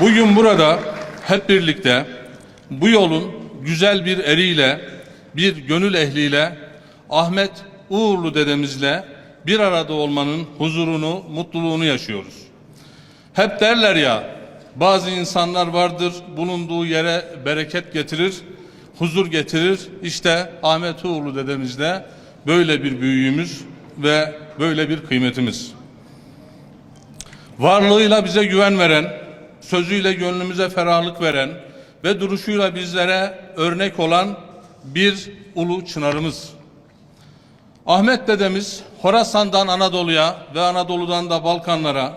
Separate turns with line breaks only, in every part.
Bugün burada hep birlikte bu yolun güzel bir eriyle, bir gönül ehliyle, Ahmet Uğurlu dedemizle bir arada olmanın huzurunu, mutluluğunu yaşıyoruz. Hep derler ya, bazı insanlar vardır bulunduğu yere bereket getirir, huzur getirir. İşte Ahmet Uğurlu dedemizde böyle bir büyüğümüz ve böyle bir kıymetimiz. Varlığıyla bize güven veren, sözüyle gönlümüze ferahlık veren ve duruşuyla bizlere örnek olan bir ulu çınarımız. Ahmet dedemiz Horasan'dan Anadolu'ya ve Anadolu'dan da Balkanlara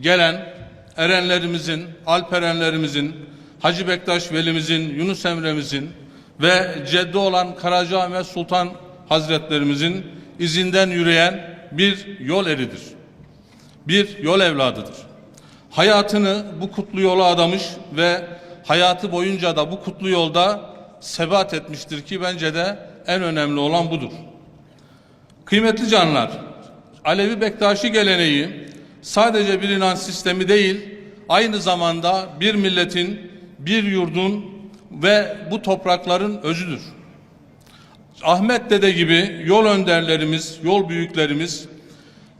gelen erenlerimizin, Alperenlerimizin, Hacı Bektaş Velimizin, Yunus Emre'mizin ve ceddi olan Karacaahmet Sultan Hazretlerimizin izinden yürüyen bir yol eridir. Bir yol evladıdır. Hayatını bu kutlu yola adamış ve hayatı boyunca da bu kutlu yolda sebat etmiştir ki bence de en önemli olan budur. Kıymetli canlar, Alevi Bektaşi geleneği sadece bir inanç sistemi değil, aynı zamanda bir milletin, bir yurdun ve bu toprakların özüdür. Ahmet Dede gibi yol önderlerimiz, yol büyüklerimiz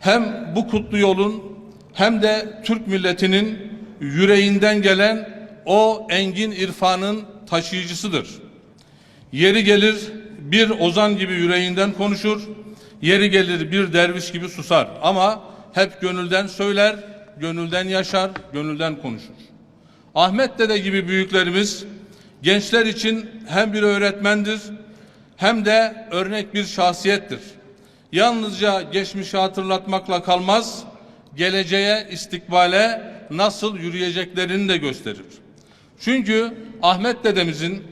hem bu kutlu yolun hem de Türk milletinin yüreğinden gelen o engin irfanın taşıyıcısıdır. Yeri gelir bir ozan gibi yüreğinden konuşur, yeri gelir bir derviş gibi susar. Ama hep gönülden söyler, gönülden yaşar, gönülden konuşur. Ahmet Dede gibi büyüklerimiz gençler için hem bir öğretmendir hem de örnek bir şahsiyettir. Yalnızca geçmişi hatırlatmakla kalmaz, geleceğe, istikbale nasıl yürüyeceklerini de gösterir. Çünkü Ahmet dedemizin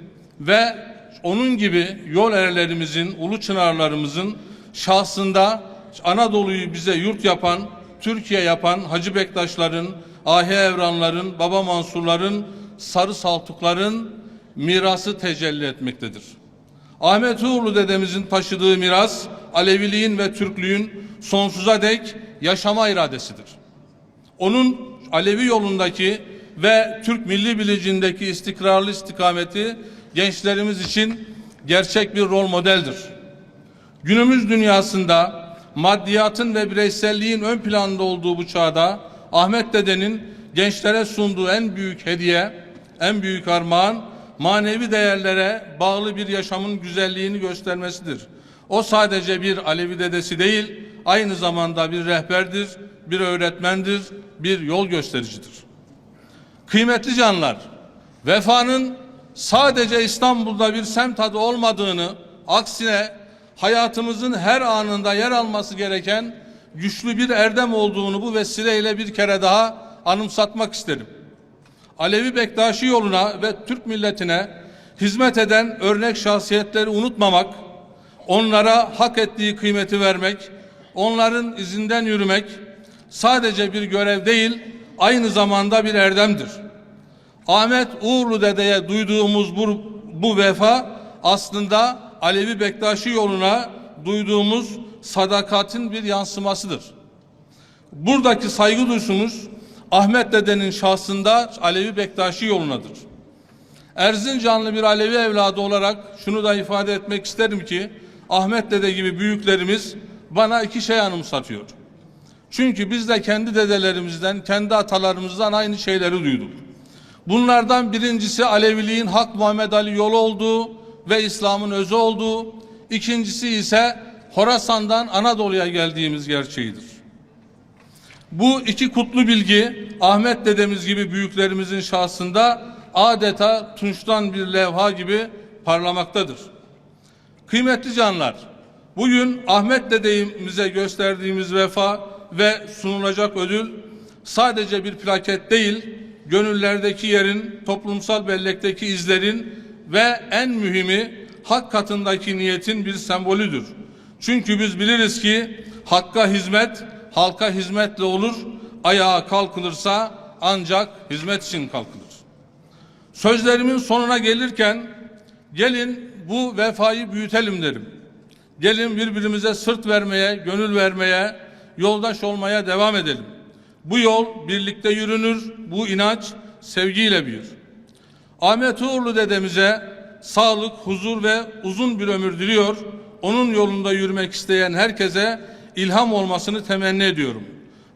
ve onun gibi yol erlerimizin, ulu çınarlarımızın şahsında Anadolu'yu bize yurt yapan, Türkiye yapan Hacı Bektaşların, Ahi Evranların, Baba Mansurların, Sarı Saltukların mirası tecelli etmektedir. Ahmet Uğurlu dedemizin taşıdığı miras Aleviliğin ve Türklüğün sonsuza dek yaşama iradesidir. Onun Alevi yolundaki ve Türk milli bilicindeki istikrarlı istikameti gençlerimiz için gerçek bir rol modeldir. Günümüz dünyasında maddiyatın ve bireyselliğin ön planda olduğu bu çağda Ahmet Dede'nin gençlere sunduğu en büyük hediye, en büyük armağan manevi değerlere bağlı bir yaşamın güzelliğini göstermesidir. O sadece bir Alevi dedesi değil, aynı zamanda bir rehberdir, bir öğretmendir, bir yol göstericidir. Kıymetli canlar, vefanın sadece İstanbul'da bir semt adı olmadığını, aksine hayatımızın her anında yer alması gereken güçlü bir erdem olduğunu bu vesileyle bir kere daha anımsatmak isterim. Alevi Bektaşi yoluna ve Türk milletine hizmet eden örnek şahsiyetleri unutmamak, onlara hak ettiği kıymeti vermek, onların izinden yürümek sadece bir görev değil, aynı zamanda bir erdemdir. Ahmet Uğurlu dedeye duyduğumuz bu, bu vefa aslında Alevi Bektaşi yoluna duyduğumuz sadakatin bir yansımasıdır. Buradaki saygı duyuşumuz Ahmet dedenin şahsında Alevi Bektaşi yolunadır. Erzincanlı bir Alevi evladı olarak şunu da ifade etmek isterim ki Ahmet dede gibi büyüklerimiz bana iki şey anımsatıyor. Çünkü biz de kendi dedelerimizden, kendi atalarımızdan aynı şeyleri duyduk. Bunlardan birincisi Aleviliğin Hak Muhammed Ali yolu olduğu ve İslam'ın özü olduğu, ikincisi ise Horasan'dan Anadolu'ya geldiğimiz gerçeğidir. Bu iki kutlu bilgi Ahmet dedemiz gibi büyüklerimizin şahsında adeta tunçtan bir levha gibi parlamaktadır. Kıymetli canlar, bugün Ahmet dedemize gösterdiğimiz vefa ve sunulacak ödül sadece bir plaket değil, gönüllerdeki yerin, toplumsal bellekteki izlerin ve en mühimi hak katındaki niyetin bir sembolüdür. Çünkü biz biliriz ki hakka hizmet halka hizmetle olur, ayağa kalkılırsa ancak hizmet için kalkılır. Sözlerimin sonuna gelirken gelin bu vefayı büyütelim derim. Gelin birbirimize sırt vermeye, gönül vermeye, yoldaş olmaya devam edelim. Bu yol birlikte yürünür, bu inanç sevgiyle büyür. Ahmet Uğurlu dedemize sağlık, huzur ve uzun bir ömür diliyor. Onun yolunda yürümek isteyen herkese ilham olmasını temenni ediyorum.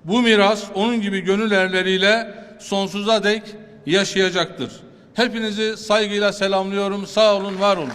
Bu miras onun gibi gönül erleriyle sonsuza dek yaşayacaktır. Hepinizi saygıyla selamlıyorum. Sağ olun, var olun.